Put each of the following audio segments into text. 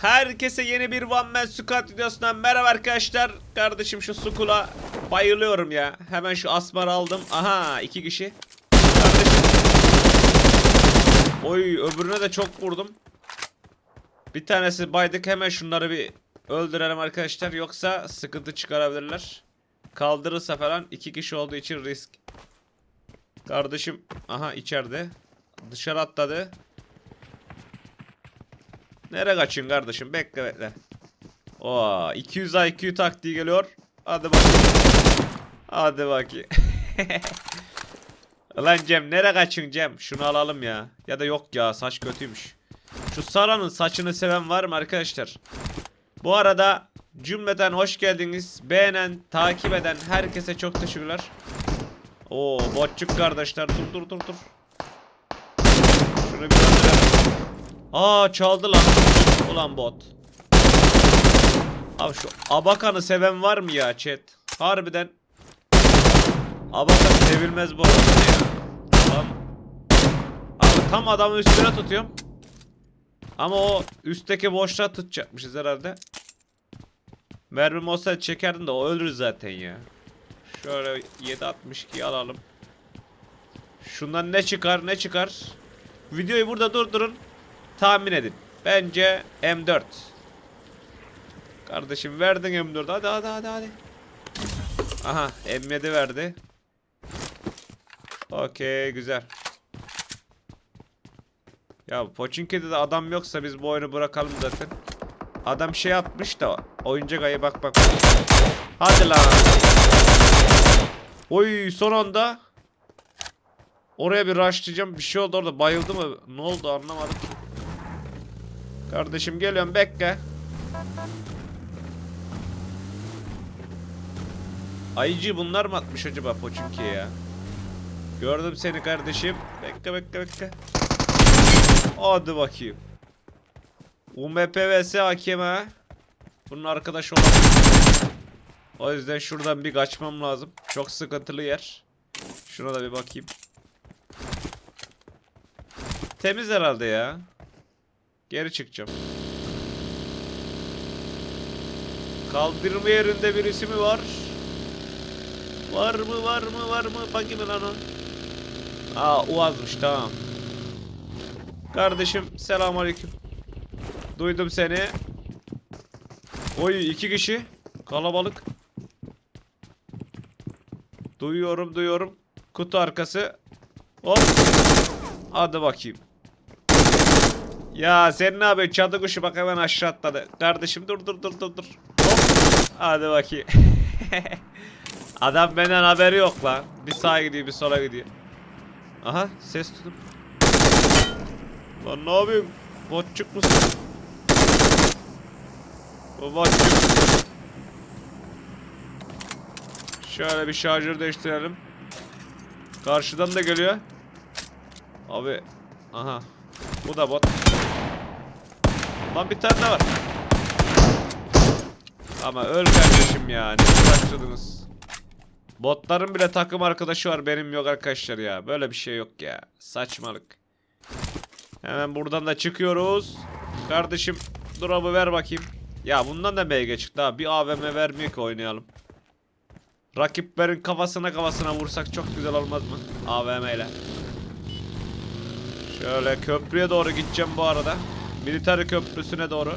Herkese yeni bir One Man Squad videosundan merhaba arkadaşlar. Kardeşim şu Sukula bayılıyorum ya. Hemen şu Asmar'ı aldım. Aha iki kişi. Kardeşim. Oy öbürüne de çok vurdum. Bir tanesi baydık hemen şunları bir öldürelim arkadaşlar. Yoksa sıkıntı çıkarabilirler. Kaldırırsa falan iki kişi olduğu için risk. Kardeşim aha içeride. Dışarı atladı. Nereye kaçıyorsun kardeşim? Bekle bekle. Oo, 200 IQ taktiği geliyor. Hadi bakayım. Hadi bakayım. Lan Cem nereye kaçıyorsun Cem? Şunu alalım ya. Ya da yok ya saç kötüymüş. Şu Sara'nın saçını seven var mı arkadaşlar? Bu arada cümleten hoş geldiniz. Beğenen, takip eden herkese çok teşekkürler. Oo botçuk kardeşler dur dur dur dur. Şunu bir öldürelim. Aa çaldı lan. Ulan bot. Abi şu Abakan'ı seven var mı ya chat? Harbiden. Abakan sevilmez bu arada ya. Lan. Abi tam adamın üstüne tutuyorum. Ama o üstteki boşluğa tutacakmışız herhalde. Mermim olsaydı çekerdim de o ölür zaten ya. Şöyle 7.62 alalım. Şundan ne çıkar ne çıkar. Videoyu burada durdurun. Tahmin edin. Bence M4. Kardeşim verdin M4. Hadi hadi hadi hadi. Aha M7 verdi. Okey güzel. Ya Pochinki'de de adam yoksa biz bu oyunu bırakalım zaten. Adam şey atmış da oyuncak ayı bak bak. Hadi lan. Oy son anda. Oraya bir rushlayacağım. Bir şey oldu orada bayıldı mı? Ne oldu anlamadım. Kardeşim geliyorum bekle. Ayıcı bunlar mı atmış acaba Pochinki'ye ya? Gördüm seni kardeşim. Bekle bekle bekle. Hadi bakayım. UMP vs hakem ha. Bunun arkadaşı olan. O yüzden şuradan bir kaçmam lazım. Çok sıkıntılı yer. Şuna da bir bakayım. Temiz herhalde ya. Geri çıkacağım. Kaldırma yerinde birisi mi var? Var mı var mı var mı? Bakayım lan o. Aa Uaz'mış tamam. Kardeşim selamünaleyküm. Duydum seni. Oy iki kişi. Kalabalık. Duyuyorum duyuyorum. Kutu arkası. Hop. Hadi bakayım. Ya sen ne yapıyorsun? Çadı kuşu bak hemen aşağı atladı. Kardeşim dur dur dur dur dur. Hadi bakayım. Adam benden haberi yok lan. Bir sağa gidiyor bir sola gidiyor. Aha ses tutup. Lan ne yapıyorsun? Botçuk musun? Bu botçuk. Şöyle bir şarjör değiştirelim. Karşıdan da geliyor. Abi. Aha. Bu da bot. Lan bir tane daha var. Ama öl kardeşim ya. Ne? Botların bile takım arkadaşı var. Benim yok arkadaşlar ya. Böyle bir şey yok ya. Saçmalık. Hemen buradan da çıkıyoruz. Kardeşim drop'u ver bakayım. Ya bundan da MG çıktı ha. Bir AVM vermiyor ki oynayalım. Rakiplerin kafasına kafasına vursak çok güzel olmaz mı? AVM ile. Şöyle köprüye doğru gideceğim bu arada. Military köprüsüne doğru.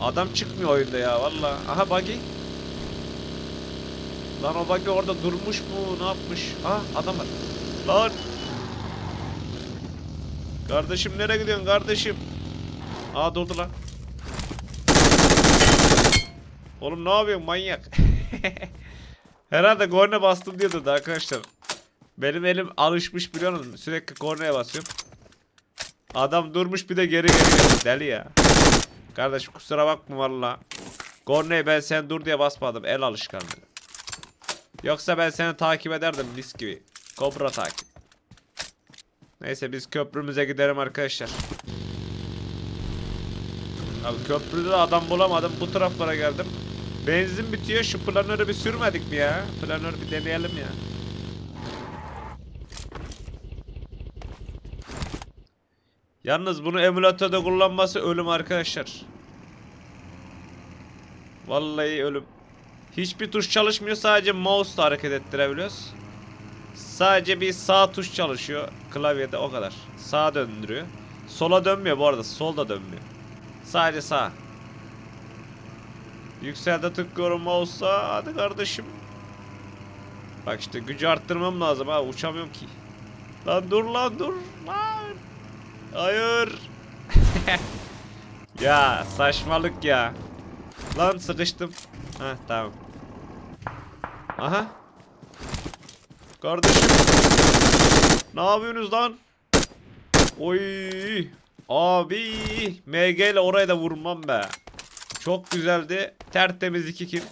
Adam çıkmıyor oyunda ya valla. Aha buggy. Lan o buggy orada durmuş mu? Ne yapmış? Ha adam var. Lan. Kardeşim nereye gidiyorsun kardeşim? Aa durdu lan. Oğlum ne yapıyorsun manyak? Herhalde korna bastım diyordu da arkadaşlar. Benim elim alışmış biliyor musun? Sürekli kornaya basıyorum. Adam durmuş bir de geri geliyor. Deli ya. Kardeşim kusura bakma valla. Kornaya ben sen dur diye basmadım. El alışkanlığı. Yoksa ben seni takip ederdim mis gibi. Kobra takip. Neyse biz köprümüze gidelim arkadaşlar. Abi köprüde de adam bulamadım. Bu taraflara geldim. Benzin bitiyor. Şu planörü bir sürmedik mi ya? Planör bir deneyelim ya. Yalnız bunu emülatörde kullanması ölüm arkadaşlar. Vallahi ölüm. Hiçbir tuş çalışmıyor. Sadece mouse'la hareket ettirebiliyoruz. Sadece bir sağ tuş çalışıyor. Klavyede o kadar. Sağa döndürüyor. Sola dönmüyor bu arada. Sol da dönmüyor. Sadece sağ. Yüksel'de tıklıyorum mouse'a. Hadi kardeşim. Bak işte gücü arttırmam lazım ha. Uçamıyorum ki. Lan dur lan dur. Lan. Hayır. ya saçmalık ya. Lan sıkıştım. Heh tamam. Aha. Kardeşim. Ne yapıyorsunuz lan? Oy. Abi. MG ile oraya da vurmam be. Çok güzeldi. Tertemiz iki kill.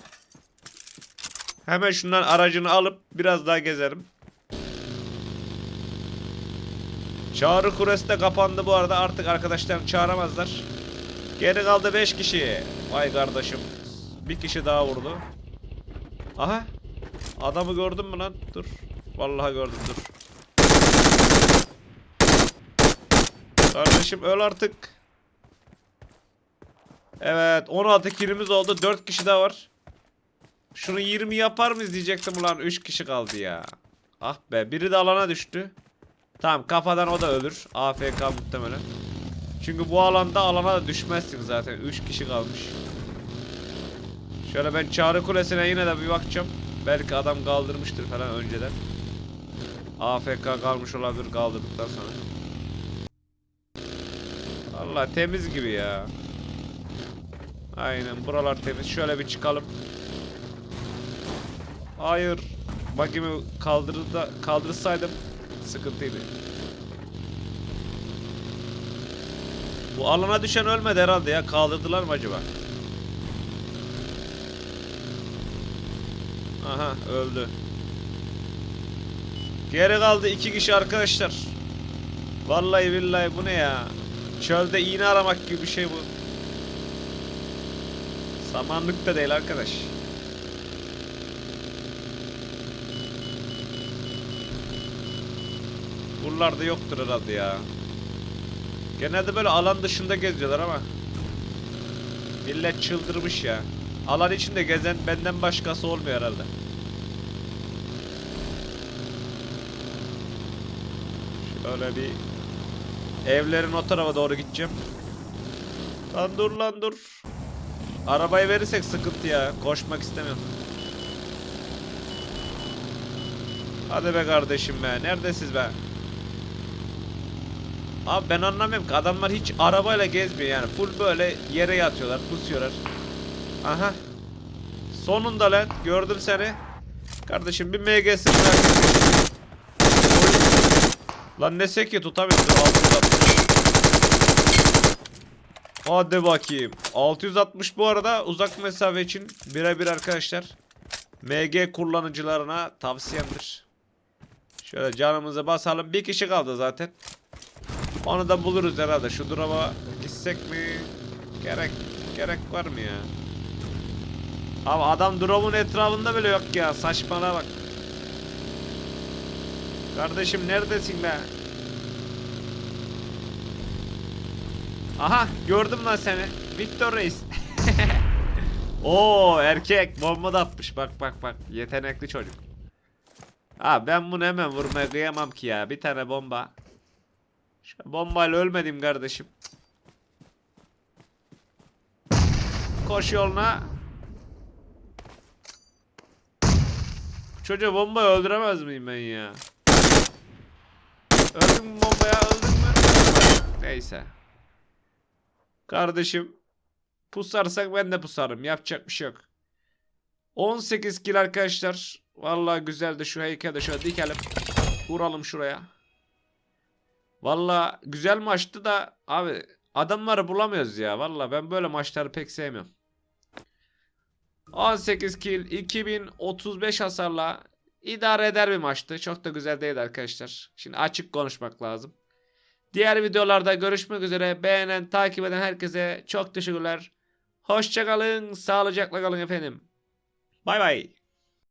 Hemen şundan aracını alıp biraz daha gezerim. Çağrı kuresi de kapandı bu arada. Artık arkadaşlar çağıramazlar. Geri kaldı 5 kişi. Vay kardeşim. Bir kişi daha vurdu. Aha. Adamı gördün mü lan? Dur. Vallahi gördüm dur. Kardeşim öl artık. Evet 16 kilimiz oldu. 4 kişi daha var. Şunu 20 yapar mıyız diyecektim ulan 3 kişi kaldı ya. Ah be biri de alana düştü. Tamam kafadan o da ölür. AFK muhtemelen. Çünkü bu alanda alana da düşmezsin zaten. 3 kişi kalmış. Şöyle ben Çağrı Kulesi'ne yine de bir bakacağım. Belki adam kaldırmıştır falan önceden. AFK kalmış olabilir kaldırdıktan sonra. Allah temiz gibi ya. Aynen buralar temiz. Şöyle bir çıkalım. Hayır. Bakimi kaldırdı da kaldırsaydım sıkıntıydı. Bu alana düşen ölmedi herhalde ya. Kaldırdılar mı acaba? Aha öldü. Geri kaldı iki kişi arkadaşlar. Vallahi billahi bu ne ya? Çölde iğne aramak gibi bir şey bu. Samanlık da değil arkadaş. Buralarda yoktur herhalde ya. Genelde böyle alan dışında geziyorlar ama. Millet çıldırmış ya. Alan içinde gezen benden başkası olmuyor herhalde. Şöyle bir evlerin o tarafa doğru gideceğim. Lan dur lan dur. Arabayı verirsek sıkıntı ya. Koşmak istemiyorum. Hadi be kardeşim be. Neredesiniz be? Abi ben anlamıyorum ki adamlar hiç arabayla gezmiyor yani. Full böyle yere yatıyorlar, pusuyorlar. Aha. Sonunda lan gördüm seni. Kardeşim bir MG'sin Lan ne seki tutamıyorum. Dur, 660. Hadi bakayım. 660 bu arada uzak mesafe için birebir arkadaşlar. MG kullanıcılarına tavsiyemdir. Şöyle canımıza basalım. Bir kişi kaldı zaten. Onu da buluruz herhalde. Şu duruma gitsek mi? Gerek gerek var mı ya? Abi adam drone'un etrafında bile yok ya. Saçmana bak. Kardeşim neredesin be? Aha gördüm lan seni. Victor Reis. Oo erkek bomba da atmış. Bak bak bak. Yetenekli çocuk. Abi ben bunu hemen vurmaya kıyamam ki ya. Bir tane bomba. Şu bombayla ölmedim kardeşim. Koş yoluna. Çocuğu bombayı öldüremez miyim ben ya? Öldün mü bombaya öldün mü? Neyse. Kardeşim. Pusarsak ben de pusarım. Yapacak bir şey yok. 18 kill arkadaşlar. Vallahi güzeldi şu heykelde şöyle dikelim. Vuralım şuraya. Valla güzel maçtı da abi adamları bulamıyoruz ya. Valla ben böyle maçları pek sevmiyorum. 18 kill 2035 hasarla idare eder bir maçtı. Çok da güzel değildi arkadaşlar. Şimdi açık konuşmak lazım. Diğer videolarda görüşmek üzere. Beğenen, takip eden herkese çok teşekkürler. Hoşçakalın, sağlıcakla kalın efendim. Bay bay.